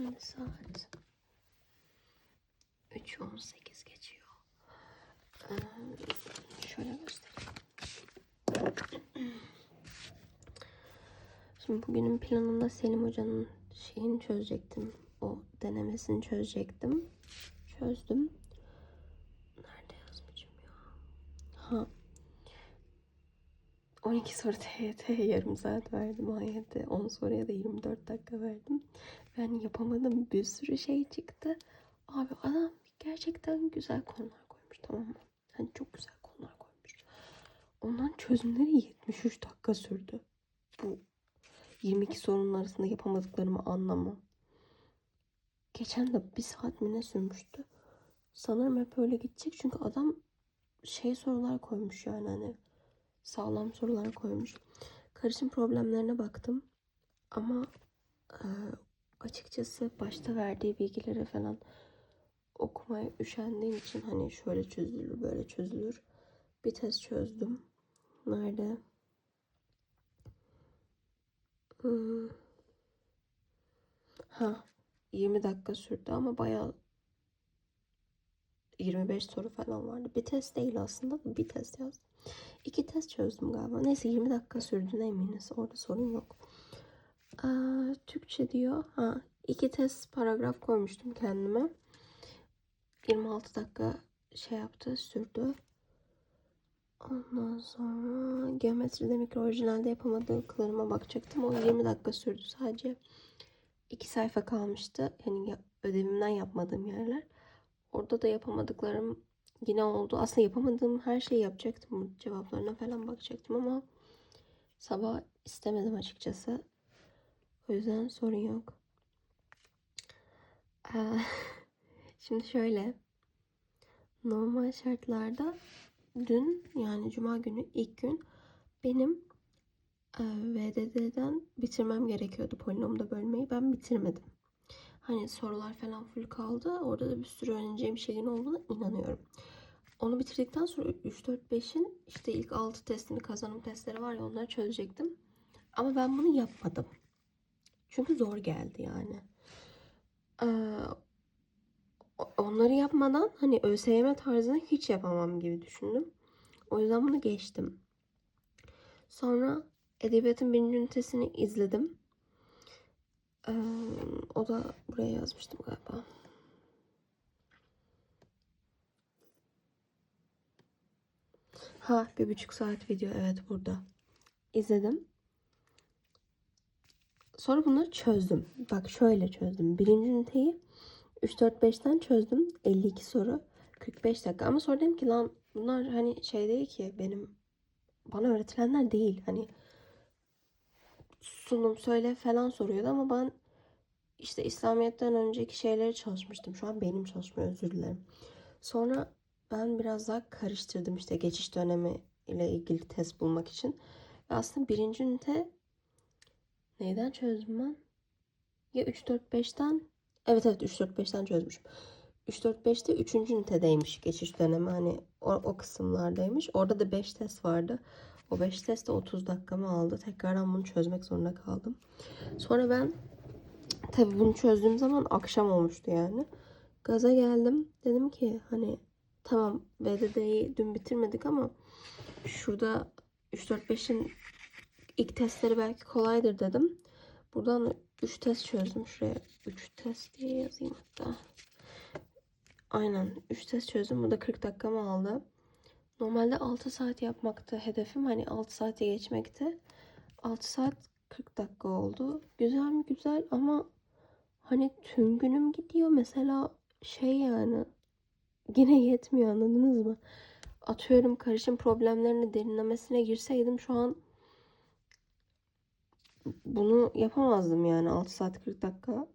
Şimdi saat 3.18 geçiyor. Ee, şöyle göstereyim. Şimdi bugünün planında Selim Hoca'nın şeyini çözecektim. O denemesini çözecektim. Çözdüm. Nerede yazmışım ya? Ha. 12 soru TYT yarım saat verdim AYT. 10 soruya da 24 dakika verdim. Ben yapamadım. Bir sürü şey çıktı. Abi adam gerçekten güzel konular koymuş tamam mı? Hani çok güzel konular koymuş. Ondan çözümleri 73 dakika sürdü. Bu 22 sorunun arasında yapamadıklarımı anlamam. Geçen de bir saat mi ne sürmüştü? Sanırım hep öyle gidecek çünkü adam şey sorular koymuş yani hani sağlam sorular koymuş. Karışım problemlerine baktım ama e, açıkçası başta verdiği bilgileri falan okumaya üşendiğim için hani şöyle çözülür böyle çözülür. Bir test çözdüm. Nerede? Hmm. Ha 20 dakika sürdü ama bayağı 25 soru falan vardı. Bir test değil aslında da bir test yazdım. İki test çözdüm galiba. Neyse 20 dakika sürdüğüne eminiz. Orada sorun yok. Aa, Türkçe diyor. Ha, iki test paragraf koymuştum kendime. 26 dakika şey yaptı, sürdü. Ondan sonra geometride mikro orijinalde yapamadıklarıma bakacaktım. O 20 dakika sürdü sadece. iki sayfa kalmıştı. Yani ya- ödevimden yapmadığım yerler. Orada da yapamadıklarım yine oldu. Aslında yapamadığım her şeyi yapacaktım. Cevaplarına falan bakacaktım ama sabah istemedim açıkçası. O yüzden sorun yok. Ee, Şimdi şöyle. Normal şartlarda dün yani cuma günü ilk gün benim e, VDD'den bitirmem gerekiyordu polinomda bölmeyi. Ben bitirmedim. Hani sorular falan full kaldı. Orada da bir sürü öğreneceğim şeyin olduğuna inanıyorum. Onu bitirdikten sonra 3, 4, 5'in işte ilk 6 testini kazanım testleri var ya onları çözecektim. Ama ben bunu yapmadım. Çünkü zor geldi yani. Ee, onları yapmadan hani ÖSYM tarzını hiç yapamam gibi düşündüm. O yüzden bunu geçtim. Sonra edebiyatın birinci ünitesini izledim. O da buraya yazmıştım galiba. Ha bir buçuk saat video evet burada. İzledim. Sonra bunları çözdüm. Bak şöyle çözdüm. Birinci üniteyi 3-4-5'ten çözdüm. 52 soru. 45 dakika. Ama sonra dedim ki lan bunlar hani şey değil ki benim bana öğretilenler değil. Hani sunum söyle falan soruyordu ama ben işte İslamiyet'ten önceki şeyleri çalışmıştım. Şu an benim çalışmıyor özür dilerim. Sonra ben biraz daha karıştırdım işte geçiş dönemi ile ilgili test bulmak için. Ve aslında birinci ünite neyden çözdüm ben? Ya 3 4 5'ten Evet evet 3 4 5'ten çözmüşüm. 3 4 5'te 3. ünitedeymiş geçiş dönemi hani o, o kısımlardaymış. Orada da 5 test vardı. O 5 test de 30 dakikamı aldı. Tekrardan bunu çözmek zorunda kaldım. Sonra ben tabii bunu çözdüğüm zaman akşam olmuştu yani. Gaza geldim. Dedim ki hani tamam VDD'yi dün bitirmedik ama şurada 3 4 5'in ilk testleri belki kolaydır dedim. Buradan 3 test çözdüm. Şuraya 3 test diye yazayım hatta. Aynen 3 test çözdüm. Bu da 40 dakikamı aldı. Normalde 6 saat yapmaktı hedefim. Hani 6 saate geçmekti. 6 saat 40 dakika oldu. Güzel mi güzel ama hani tüm günüm gidiyor. Mesela şey yani yine yetmiyor anladınız mı? Atıyorum karışım problemlerini derinlemesine girseydim şu an bunu yapamazdım yani 6 saat 40 dakika.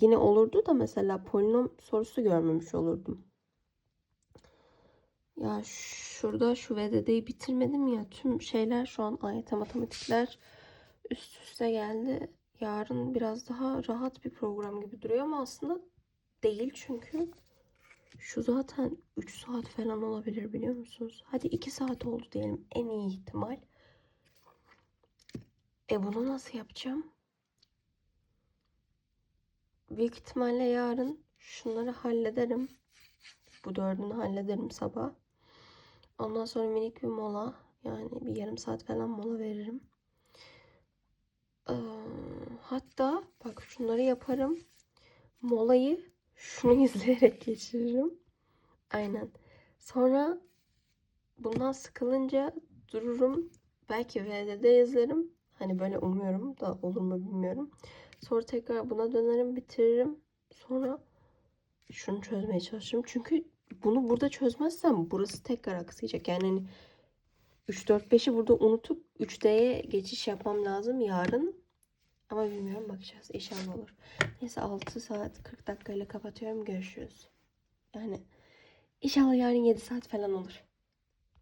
Yine olurdu da mesela polinom sorusu görmemiş olurdum. Ya şurada şu VDD'yi bitirmedim ya tüm şeyler şu an AYT matematikler üst üste geldi. Yarın biraz daha rahat bir program gibi duruyor ama aslında değil çünkü şu zaten 3 saat falan olabilir biliyor musunuz? Hadi 2 saat oldu diyelim en iyi ihtimal. E bunu nasıl yapacağım? büyük ihtimalle yarın şunları hallederim. Bu dördünü hallederim sabah. Ondan sonra minik bir mola. Yani bir yarım saat falan mola veririm. Hatta bak şunları yaparım. Molayı şunu izleyerek geçiririm. Aynen. Sonra bundan sıkılınca dururum. Belki VD'de izlerim. Hani böyle umuyorum da olur mu bilmiyorum. Sonra tekrar buna dönerim bitiririm. Sonra şunu çözmeye çalışırım. Çünkü bunu burada çözmezsem burası tekrar aksayacak. Yani hani 3 4 5'i burada unutup 3D'ye geçiş yapmam lazım yarın. Ama bilmiyorum bakacağız. İnşallah olur. Neyse 6 saat 40 dakikayla kapatıyorum. Görüşürüz. Yani inşallah yarın 7 saat falan olur.